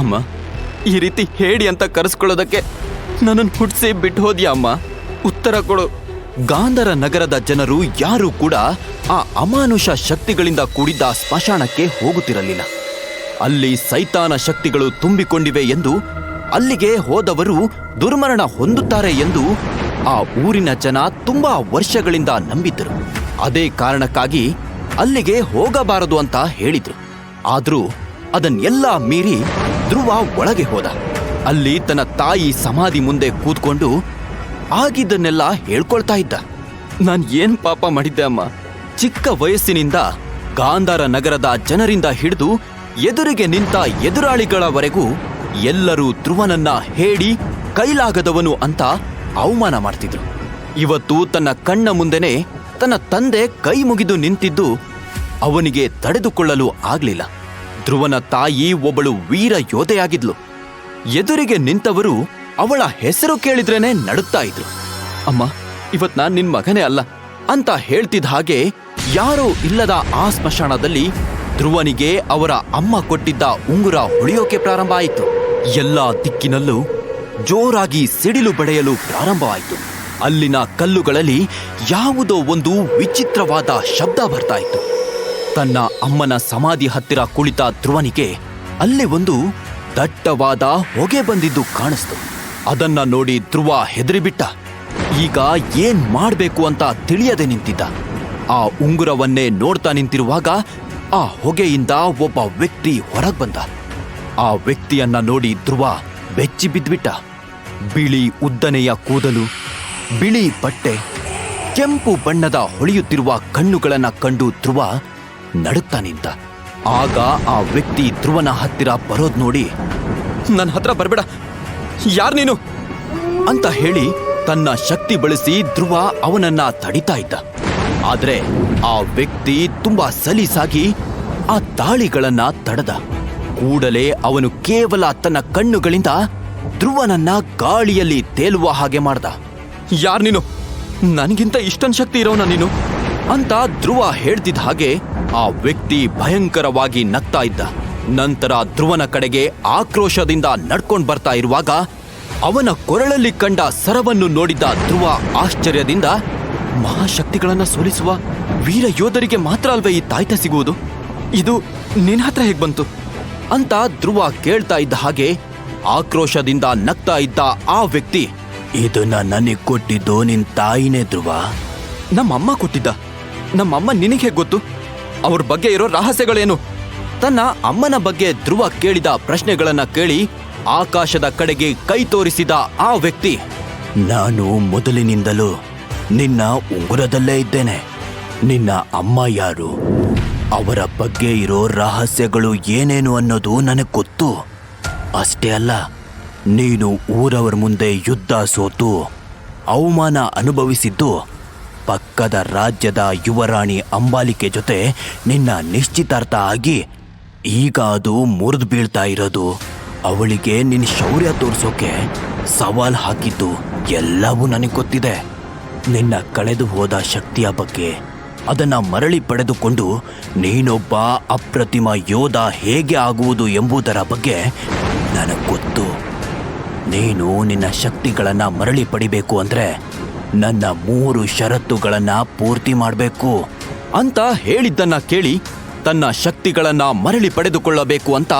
ಅಮ್ಮ, ಈ ರೀತಿ ಹೇಳಿ ಅಂತ ಕರೆಸ್ಕೊಳ್ಳೋದಕ್ಕೆ ನನ್ನನ್ನು ಹುಟ್ಟಿಸಿ ಬಿಟ್ಟು ಹೋದ್ಯಾ ಅಮ್ಮ? ಉತ್ತರ ಕೊಡು. ಗಾಂಧರ ನಗರದ ಜನರು ಯಾರೂ ಕೂಡ ಆ ಅಮಾನುಷ ಶಕ್ತಿಗಳಿಂದ ಕೂಡಿದ್ದ ಸ್ಮಶಾನಕ್ಕೆ ಹೋಗುತ್ತಿರಲಿಲ್ಲ. ಅಲ್ಲಿ ಸೈತಾನ ಶಕ್ತಿಗಳು ತುಂಬಿಕೊಂಡಿವೆ ಎಂದು ಅಲ್ಲಿಗೆ ಹೋದವರು ದುರ್ಮರಣ ಹೊಂದುತ್ತಾರೆ ಎಂದು ಆ ಊರಿನ ಜನ ತುಂಬಾ ವರ್ಷಗಳಿಂದ ನಂಬಿದ್ದರು. ಅದೇ ಕಾರಣಕ್ಕಾಗಿ ಅಲ್ಲಿಗೆ ಹೋಗಬಾರದು ಅಂತ ಹೇಳಿದ್ರು. ಆದ್ರೂ ಅದನ್ನೆಲ್ಲ ಮೀರಿ ಧ್ರುವ ಒಳಗೆ ಹೋದ. ಅಲ್ಲಿ ತನ್ನ ತಾಯಿ ಸಮಾಧಿ ಮುಂದೆ ಕೂತ್ಕೊಂಡು ಆಗಿದ್ದನ್ನೆಲ್ಲ ಹೇಳ್ಕೊಳ್ತಾ ಇದ್ದ. ನಾನು ಏನ್ ಪಾಪ ಮಾಡಿದ್ದೆ ಅಮ್ಮ? ಚಿಕ್ಕ ವಯಸ್ಸಿನಿಂದ ಗಾಂಧಾರ ನಗರದ ಜನರಿಂದ ಹಿಡಿದು ಎದುರಿಗೆ ನಿಂತ ಎದುರಾಳಿಗಳವರೆಗೂ ಎಲ್ಲರೂ ಧ್ರುವನನ್ನ ಹೇಳಿ ಕೈಲಾಗದವನು ಅಂತ ಅವಮಾನ ಮಾಡ್ತಿದ್ರು. ಇವತ್ತು ತನ್ನ ಕಣ್ಣ ಮುಂದೆನೆ ತನ್ನ ತಂದೆ ಕೈ ಮುಗಿದು ನಿಂತಿದ್ದು ಅವನಿಗೆ ತಡೆದುಕೊಳ್ಳಲು ಆಗ್ಲಿಲ್ಲ. ಧ್ರುವನ ತಾಯಿ ಒಬ್ಬಳು ವೀರ ಯೋಧೆಯಾಗಿದ್ಲು. ಎದುರಿಗೆ ನಿಂತವರು ಅವಳ ಹೆಸರು ಕೇಳಿದ್ರೇನೆ ನಡುತ್ತಾ ಇದ್ರು. ಅಮ್ಮ, ಇವತ್ ನಾನ್ ನಿನ್ ಮಗನೇ ಅಲ್ಲ ಅಂತ ಹೇಳ್ತಿದ್ದ ಹಾಗೆ ಯಾರೂ ಇಲ್ಲದ ಆ ಸ್ಮಶಾನದಲ್ಲಿ ಧ್ರುವನಿಗೆ ಅವರ ಅಮ್ಮ ಕೊಟ್ಟಿದ್ದ ಉಂಗುರ ಹೊಳೆಯೋಕೆ ಪ್ರಾರಂಭ ಆಯಿತು. ಎಲ್ಲಾ ದಿಕ್ಕಿನಲ್ಲೂ ಜೋರಾಗಿ ಸಿಡಿಲು ಬಡೆಯಲು ಪ್ರಾರಂಭವಾಯಿತು ಅಲ್ಲಿನ ಕಲ್ಲುಗಳಲ್ಲಿ ಯಾವುದೋ ಒಂದು ವಿಚಿತ್ರವಾದ ಶಬ್ದ ಬರ್ತಾ ಇತ್ತು. ತನ್ನ ಅಮ್ಮನ ಸಮಾಧಿ ಹತ್ತಿರ ಕುಳಿತ ಧ್ರುವನಿಗೆ ಅಲ್ಲಿ ಒಂದು ದಟ್ಟವಾದ ಹೊಗೆ ಬಂದಿದ್ದು ಕಾಣಿಸ್ತು. ಅದನ್ನ ನೋಡಿ ಧ್ರುವ ಹೆದರಿಬಿಟ್ಟ. ಈಗ ಏನ್ ಮಾಡಬೇಕು ಅಂತ ತಿಳಿಯದೆ ನಿಂತಿದ್ದ. ಆ ಉಂಗುರವನ್ನೇ ನೋಡ್ತಾ ನಿಂತಿರುವಾಗ ಆ ಹೊಗೆಯಿಂದ ಒಬ್ಬ ವ್ಯಕ್ತಿ ಹೊರಗ್ ಬಂದ. ಆ ವ್ಯಕ್ತಿಯನ್ನ ನೋಡಿ ಧ್ರುವ ಬೆಚ್ಚಿ ಬಿದ್ಬಿಟ್ಟ. ಬಿಳಿ ಉದ್ದನೆಯ ಕೂದಲು, ಬಿಳಿ ಬಟ್ಟೆ, ಕೆಂಪು ಬಣ್ಣದ ಹೊಳೆಯುತ್ತಿರುವ ಕಣ್ಣುಗಳನ್ನ ಕಂಡು ಧ್ರುವ ನಡುತ್ತಾ ನಿಂತ. ಆಗ ಆ ವ್ಯಕ್ತಿ ಧ್ರುವನ ಹತ್ತಿರ ಬರೋದ್ ನೋಡಿ, ನನ್ನ ಹತ್ರ ಬರಬೇಡ, ಯಾರ್ ನೀನು? ಅಂತ ಹೇಳಿ ತನ್ನ ಶಕ್ತಿ ಬಳಸಿ ಧ್ರುವ ಅವನನ್ನ ತಡಿತಾ ಇದ್ದ. ಆದ್ರೆ ಆ ವ್ಯಕ್ತಿ ತುಂಬಾ ಸಲೀಸಾಗಿ ಆ ತಾಳಿಗಳನ್ನ ತಡದ. ಕೂಡಲೇ ಅವನು ಕೇವಲ ತನ್ನ ಕಣ್ಣುಗಳಿಂದ ಧ್ರುವನನ್ನ ಗಾಳಿಯಲ್ಲಿ ತೇಲುವ ಹಾಗೆ ಮಾಡ್ದ. ಯಾರ್ ನೀನು? ನನಗಿಂತ ಇಷ್ಟೊಂದು ಶಕ್ತಿ ಇರೋನ ನೀನು? ಅಂತ ಧ್ರುವ ಹೇಳ್ತಿದ್ದ ಹಾಗೆ ಆ ವ್ಯಕ್ತಿ ಭಯಂಕರವಾಗಿ ನಗ್ತಾ ಇದ್ದ. ನಂತರ ಧ್ರುವನ ಕಡೆಗೆ ಆಕ್ರೋಶದಿಂದ ನಡ್ಕೊಂಡು ಬರ್ತಾ ಇರುವಾಗ ಅವನ ಕೊರಳಲ್ಲಿ ಕಂಡ ಸರವನ್ನು ನೋಡಿದ್ದ ಧ್ರುವ ಆಶ್ಚರ್ಯದಿಂದ, ಮಹಾಶಕ್ತಿಗಳನ್ನ ಸೋಲಿಸುವ ವೀರ ಯೋಧರಿಗೆ ಮಾತ್ರ ಅಲ್ವೇ ಈ ತಾಯ್ತ ಸಿಗುವುದು? ಇದು ನಿನ್ನ ಹತ್ರ ಹೇಗೆ ಬಂತು? ಅಂತ ಧ್ರುವ ಕೇಳ್ತಾ ಇದ್ದ ಹಾಗೆ ಆಕ್ರೋಶದಿಂದ ನಗ್ತಾ ಇದ್ದ ಆ ವ್ಯಕ್ತಿ, ಇದನ್ನ ನನಗೆ ಕೊಟ್ಟಿದ್ದು ನಿನ್ ತಾಯಿನೇ ಧ್ರುವ. ನಮ್ಮಮ್ಮ ಕೊಟ್ಟಿದ್ದ. ನಮ್ಮಮ್ಮ ನಿನಗೆ ಗೊತ್ತು? ಅವ್ರ ಬಗ್ಗೆ ಇರೋ ರಹಸ್ಯಗಳೇನು? ತನ್ನ ಅಮ್ಮನ ಬಗ್ಗೆ ಧ್ರುವ ಕೇಳಿದ ಪ್ರಶ್ನೆಗಳನ್ನ ಕೇಳಿ ಆಕಾಶದ ಕಡೆಗೆ ಕೈ ತೋರಿಸಿದ ಆ ವ್ಯಕ್ತಿ, ನಾನು ಮೊದಲಿನಿಂದಲೂ ನಿನ್ನ ಉಂಗುರದಲ್ಲೇ ಇದ್ದೇನೆ. ನಿನ್ನ ಅಮ್ಮ ಯಾರು? ಅವರ ಬಗ್ಗೆ ಇರೋ ರಹಸ್ಯಗಳು ಏನೇನು ಅನ್ನೋದು ನನಗೆ ಗೊತ್ತು. ಅಷ್ಟೇ ಅಲ್ಲ, ನೀನು ಊರವರ ಮುಂದೆ ಯುದ್ಧ ಸೋತು, ಅವಮಾನ ಅನುಭವಿಸಿದ್ದು ಪಕ್ಕದ ರಾಜ್ಯದ ಯುವರಾಣಿ ಅಂಬಾಲಿಕೆ ಜೊತೆ ನಿನ್ನ ನಿಶ್ಚಿತಾರ್ಥ ಆಗಿ ಈಗ ಅದು ಮುರಿದು ಬೀಳ್ತಾ ಇರೋದು. ಅವಳಿಗೆ ನಿನ್ನ ಶೌರ್ಯ ತೋರಿಸೋಕೆ ಸವಾಲ್ ಹಾಕಿದ್ದು ಎಲ್ಲವೂ ನನಗೆ ಗೊತ್ತಿದೆ. ನಿನ್ನ ಕಳೆದು ಹೋದ ಶಕ್ತಿಯ ಬಗ್ಗೆ ಅದನ್ನ ಮರಳಿ ಪಡೆದುಕೊಂಡು ನೀನೊಬ್ಬ ಅಪ್ರತಿಮ ಯೋಧ ಹೇಗೆ ಆಗುವುದು ಎಂಬುದರ ಬಗ್ಗೆ ನನಗೆ ಗೊತ್ತು. ನೀನು ನಿನ್ನ ಶಕ್ತಿಗಳನ್ನು ಮರಳಿ ಪಡಿಬೇಕು ಅಂದ್ರೆ ನನ್ನ ಮೂರು ಷರತ್ತುಗಳನ್ನ ಪೂರ್ತಿ ಮಾಡಬೇಕು ಅಂತ ಹೇಳಿದ್ದನ್ನ ಕೇಳಿ ತನ್ನ ಶಕ್ತಿಗಳನ್ನ ಮರಳಿ ಪಡೆದುಕೊಳ್ಳಬೇಕು ಅಂತ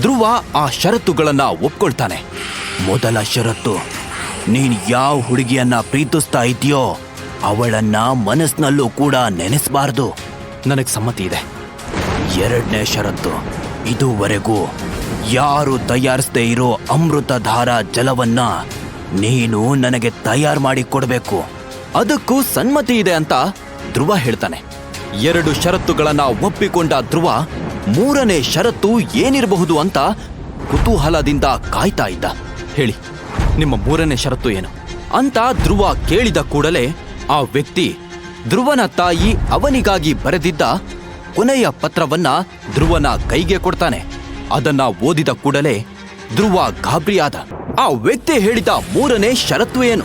ಧ್ರುವ ಆ ಷರತ್ತುಗಳನ್ನ ಒಪ್ಕೊಳ್ತಾನೆ. ಮೊದಲ ಷರತ್ತು ನೀನ್ ಯಾವ ಹುಡುಗಿಯನ್ನ ಪ್ರೀತಿಸ್ತಾ ಇದೆಯೋ ಅವಳನ್ನ ಮನಸ್ಸಿನಲ್ಲೂ ಕೂಡ ನೆನೆಸಬಾರ್ದು. ನನಗೆ ಸಮ್ಮತಿ ಇದೆ. ಎರಡನೇ ಷರತ್ತು ಇದುವರೆಗೂ ಯಾರು ತಯಾರಿಸದೇ ಇರೋ ಅಮೃತಧಾರ ಜಲವನ್ನ ನೀನು ನನಗೆ ತಯಾರು ಮಾಡಿ ಕೊಡಬೇಕು. ಅದಕ್ಕೂ ಸನ್ಮತಿ ಇದೆ ಅಂತ ಧ್ರುವ ಹೇಳ್ತಾನೆ. ಎರಡು ಷರತ್ತುಗಳನ್ನ ಒಪ್ಪಿಕೊಂಡ ಧ್ರುವ ಮೂರನೇ ಷರತ್ತು ಏನಿರಬಹುದು ಅಂತ ಕುತೂಹಲದಿಂದ ಕಾಯ್ತಾ ಇದ್ದ. ಹೇಳಿ, ನಿಮ್ಮ ಮೂರನೇ ಷರತ್ತು ಏನು? ಅಂತ ಧ್ರುವ ಕೇಳಿದ ಕೂಡಲೇ ಆ ವ್ಯಕ್ತಿ ಧ್ರುವನ ತಾಯಿ ಅವನಿಗಾಗಿ ಬರೆದಿದ್ದ ಕೊನೆಯ ಪತ್ರವನ್ನ ಧ್ರುವನ ಕೈಗೆ ಕೊಡ್ತಾನೆ. ಅದನ್ನ ಓದಿದ ಕೂಡಲೇ ಧ್ರುವ ಗಾಬರಿಯಾದ. ಆ ವ್ಯಕ್ತಿ ಹೇಳಿದ ಮೂರನೇ ಷರತ್ತು ಏನು?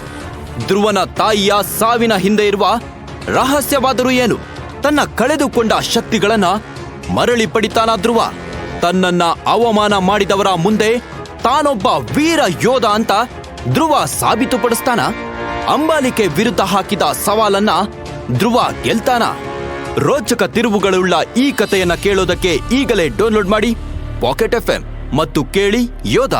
ಧ್ರುವನ ತಾಯಿಯ ಸಾವಿನ ಹಿಂದೆ ಇರುವ ರಹಸ್ಯವಾದರೂ ಏನು? ತನ್ನ ಕಳೆದುಕೊಂಡ ಶಕ್ತಿಗಳನ್ನ ಮರಳಿ ಪಡಿತಾನ ಧ್ರುವ. ತನ್ನನ್ನ ಅವಮಾನ ಮಾಡಿದವರ ಮುಂದೆ ತಾನೊಬ್ಬ ವೀರ ಯೋಧ ಅಂತ ಧ್ರುವ ಸಾಬೀತುಪಡಿಸ್ತಾನ. ಅಂಬಾಲಿಕೆ ವಿರುದ್ಧ ಹಾಕಿದ ಸವಾಲನ್ನ ಧ್ರುವ ಗೆಲ್ತಾನ. ರೋಚಕ ತಿರುವುಗಳುಳ್ಳ ಈ ಕಥೆಯನ್ನ ಕೇಳೋದಕ್ಕೆ ಈಗಲೇ ಡೌನ್ಲೋಡ್ ಮಾಡಿ ಪಾಕೆಟ್ ಎಫ್ ಮತ್ತು ಕೇಳಿ ಯೋಧ.